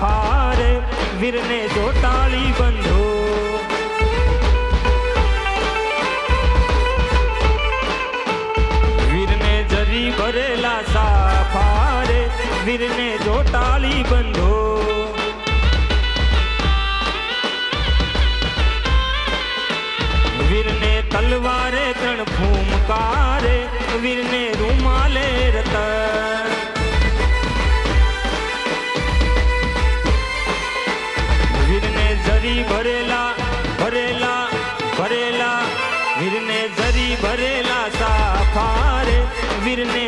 હારે વીરને જોટાળી બંધો વીરને જરી ભરેલા સાફારે વીરને જોટાળી બંધો વીરને તલવારે ત્રણ ફૂમકારે વીરને viril name.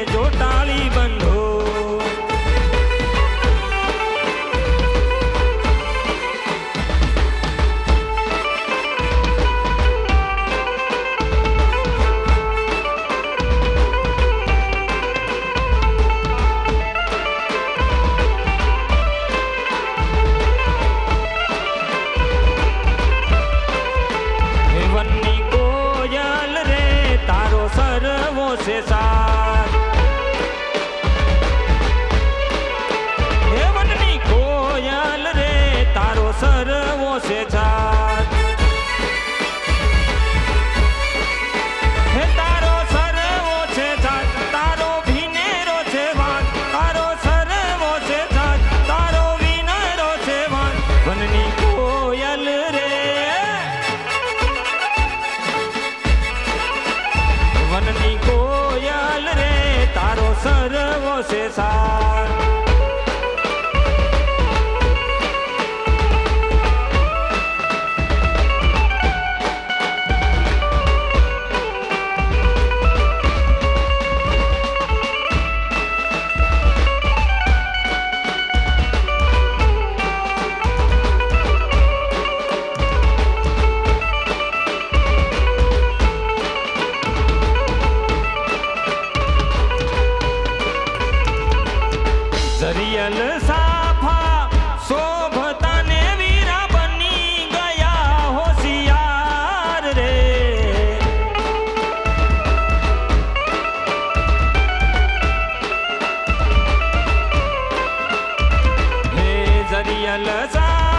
birds are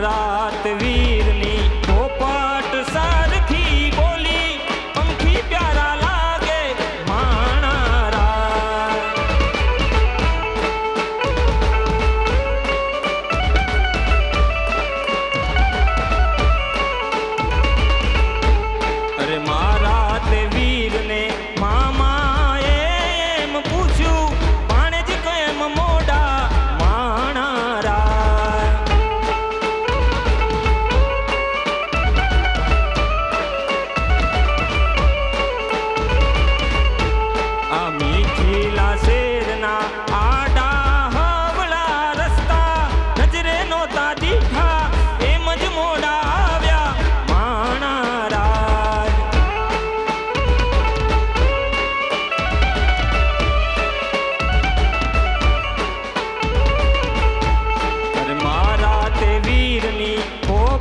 रात वीर नी वो पाठ सारखी बोली पंखी प्यारा लागे माणारा अरे मारात वीर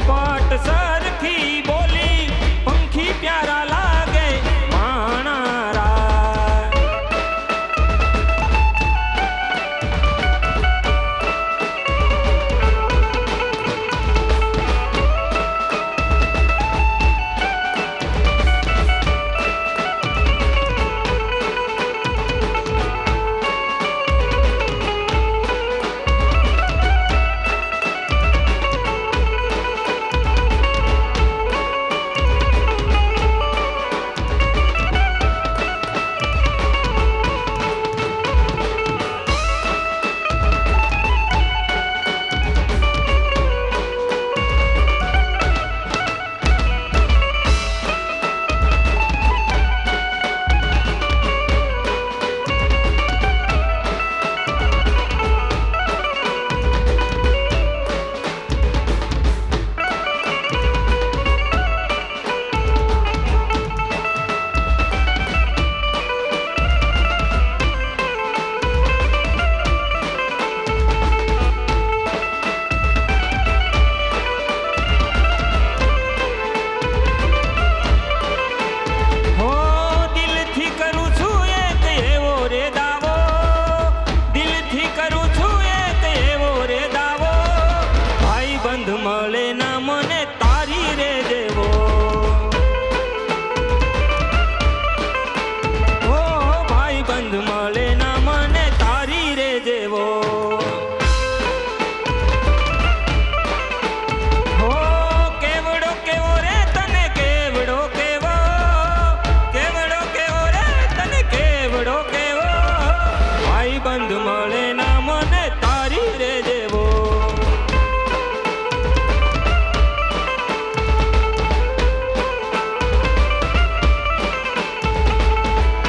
पाट सारी બંધ મળે ના